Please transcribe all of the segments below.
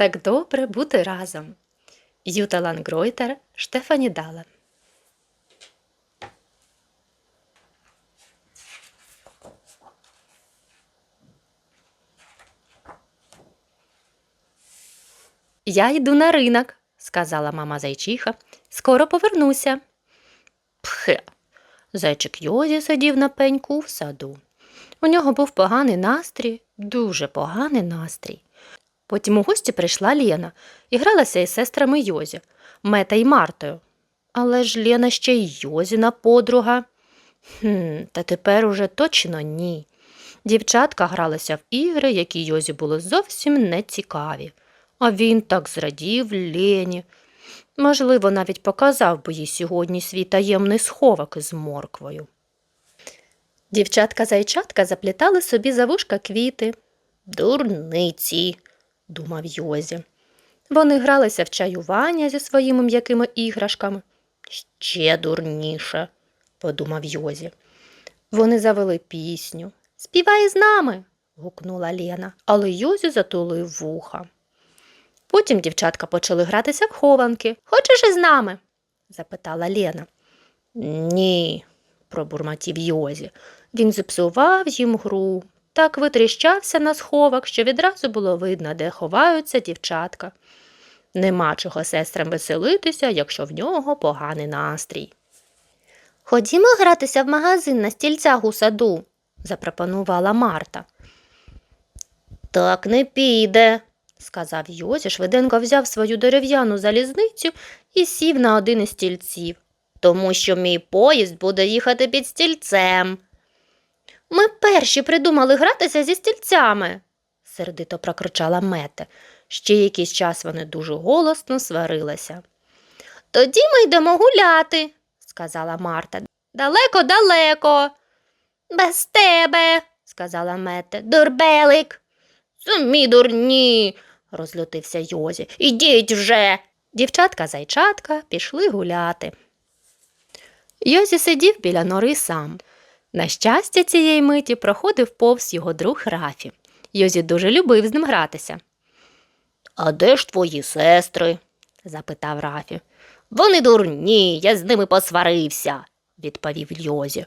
Так добре бути разом. Юта Лангройтер, Штефані Дале. Я йду на ринок, сказала мама зайчиха. Скоро повернуся. Пхе. Зайчик Йозі сидів на пеньку в саду. У нього був поганий настрій, дуже поганий настрій. Потім у гості прийшла Лєна і гралася із сестрами Йозі, Мета і Мартою. Але ж Лєна ще й Йозіна подруга. Хм, та тепер уже точно ні. Дівчатка гралися в ігри, які Йозі були зовсім не цікаві. А він так зрадів Лєні. Можливо, навіть показав би їй сьогодні свій таємний сховок із морквою. Дівчатка-зайчатка заплітали собі за вушка квіти. Дурниці, думав Йозі. Вони гралися в чаювання зі своїми м'якими іграшками. Ще дурніше, подумав Йозі. Вони завели пісню. Співай з нами. гукнула Лена, але Йозі затулив вуха. Потім дівчатка почали гратися в хованки. Хочеш із нами? запитала Лена. Ні, пробурмотів Йозі. Він зіпсував їм гру. Так витріщався на сховок, що відразу було видно, де ховаються дівчатка. Нема чого сестрам веселитися, якщо в нього поганий настрій. Ходімо гратися в магазин на стільцях у саду, запропонувала Марта. Так не піде, сказав Йозі, швиденько взяв свою дерев'яну залізницю і сів на один із стільців, тому що мій поїзд буде їхати під стільцем. Ми перші придумали гратися зі стільцями, сердито прокричала Мете. Ще якийсь час вони дуже голосно сварилися. Тоді ми йдемо гуляти, сказала Марта. Далеко, далеко. Без тебе, сказала Мете. Дурбелик. Самі дурні, розлютився Йозі. Ідіть вже. Дівчатка-зайчатка пішли гуляти. Йозі сидів біля нори сам. На щастя, цієї миті проходив повз його друг Рафі. Йозі дуже любив з ним гратися. А де ж твої сестри? запитав Рафі. Вони дурні, я з ними посварився, відповів Йозі.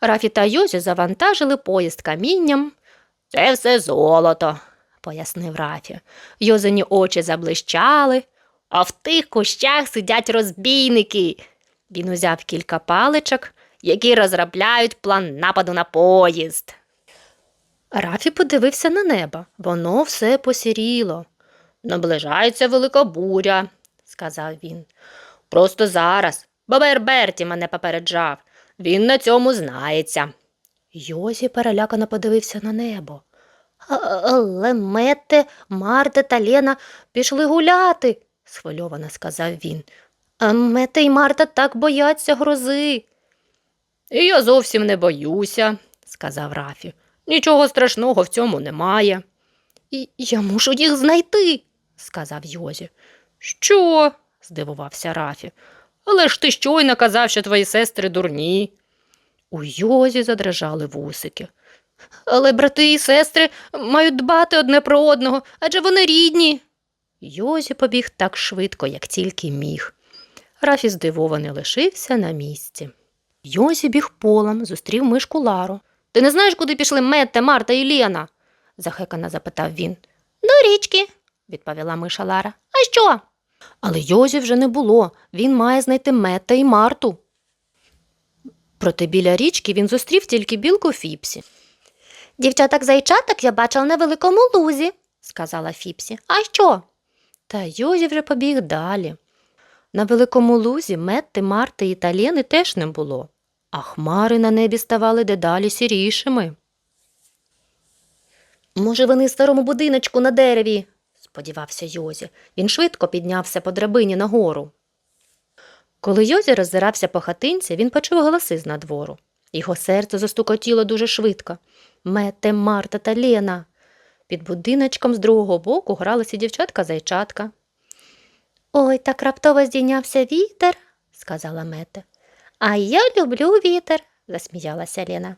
Рафі та Йозі завантажили поїзд камінням. Це все золото, пояснив Рафі. Йозині очі заблищали, а в тих кущах сидять розбійники. Він узяв кілька паличок, які розробляють план нападу на поїзд. Рафі подивився на небо. Воно все посіріло. Наближається велика буря, сказав він. Просто зараз. Бабер Берті мене попереджав. Він на цьому знається. Йозі перелякано подивився на небо. Але Мете, Марта та Лена пішли гуляти, схвильовано сказав він. А Мете і Марта так бояться грози. І я зовсім не боюся, сказав Рафі. Нічого страшного в цьому немає. І я мушу їх знайти, сказав Йозі. Що? здивувався Рафі. Але ж ти щойно казав, що твої сестри дурні. У Йозі задрижали вусики. Але брати і сестри мають дбати одне про одного, адже вони рідні. Йозі побіг так швидко, як тільки міг. Рафі здивований лишився на місці. Йозі біг полем, зустрів мишку Лару. Ти не знаєш, куди пішли Метте, Марта і Лєна? захекано запитав він. До річки, відповіла миша Лара. А що? Але Йозі вже не було. Він має знайти Метта і Марту. Проте біля річки він зустрів тільки білку Фіпсі. Дівчаток зайчаток я бачила на великому лузі, сказала Фіпсі. А що? Та Йозі вже побіг далі. На великому лузі Метти, Марти і Талєни теж не було, а хмари на небі ставали дедалі сірішими. Може, вони в старому будиночку на дереві, сподівався Йозі. Він швидко піднявся по драбині нагору. Коли Йозі роззирався по хатинці, він почув голоси з надвору. Його серце застукотіло дуже швидко. Мете, Марта та Лена. Під будиночком з другого боку гралися дівчатка-зайчатка. Ой, так раптово здійнявся вітер, сказала Мете. А я люблю вітер, засміялася Лена.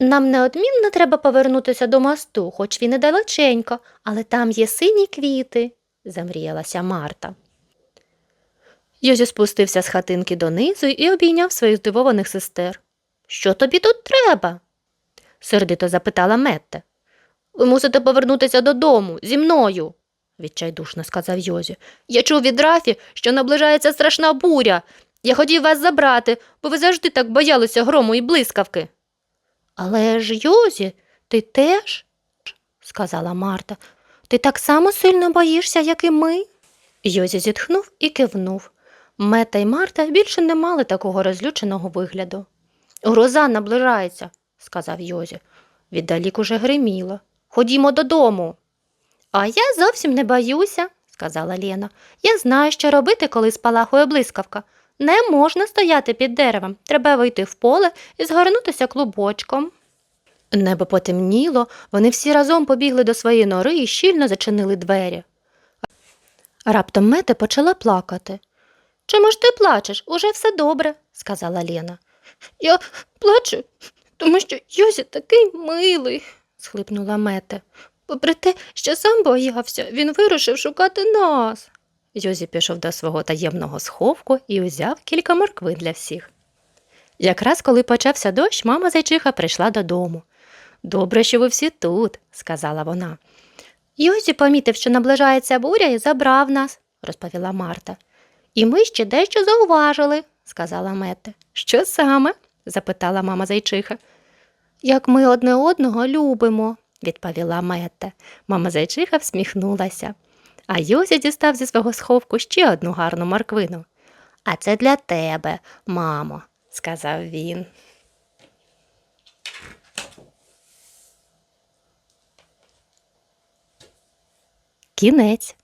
Нам неодмінно треба повернутися до мосту, хоч він і далеченько, але там є сині квіти, замріялася Марта. Йозі спустився з хатинки донизу і обійняв своїх здивованих сестер. Що тобі тут треба? сердито запитала Метте. Ви мусите повернутися додому зі мною, відчайдушно сказав Йозі. Я чув від Рафі, що наближається страшна буря. Я хотів вас забрати, бо ви завжди так боялися грому і блискавки. Але ж, Йозі, ти теж, сказала Марта, ти так само сильно боїшся, як і ми. Йозі зітхнув і кивнув. Мета й Марта більше не мали такого розлюченого вигляду. Гроза наближається, сказав Йозі. Віддалік уже гриміло. Ходімо додому. А я зовсім не боюся, сказала Лена. Я знаю, що робити, коли спалахує блискавка. Не можна стояти під деревом. Треба вийти в поле і згорнутися клубочком. Небо потемніло, вони всі разом побігли до своєї нори і щільно зачинили двері. Раптом Мете почала плакати. Чому ж ти плачеш? Уже все добре, сказала Лена. Я плачу, тому що Йозі такий милий, схлипнула Мете. Попри те, що сам боявся, він вирушив шукати нас. Йозі пішов до свого таємного сховку і узяв кілька морквин для всіх. Якраз коли почався дощ, мама зайчиха прийшла додому. Добре, що ви всі тут, сказала вона. Йозі помітив, що наближається буря і забрав нас, розповіла Марта. І ми ще дещо зауважили, сказала Мете. Що саме? запитала мама зайчиха. Як ми одне одного любимо, відповіла Мете. Мама зайчиха всміхнулася. А Йозі дістав зі свого сховку ще одну гарну морквину. А це для тебе, мамо, сказав він. Кінець.